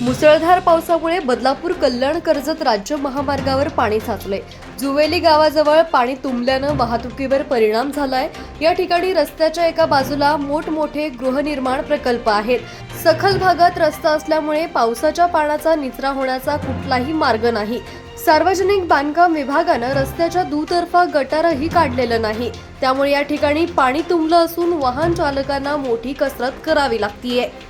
मुसळधार पावसामुळे बदलापूर कल्याण कर्जत राज्य महामार्गावर पाणी साचले जुवेली गावाजवळ पाणी तुंबल्यानं वाहतुकीवर परिणाम झालाय. या ठिकाणी रस्त्याच्या एका बाजूला मोठमोठे गृहनिर्माण प्रकल्प आहेत. सखल भागात रस्ता असल्यामुळे पावसाच्या पाण्याचा निचरा होण्याचा कुठलाही मार्ग नाही. सार्वजनिक बांधकाम विभागानं रस्त्याच्या दुतर्फा गटारही काढलेलं नाही. त्यामुळे या ठिकाणी पाणी तुंबलं असून वाहन चालकांना मोठी कसरत करावी लागतीये.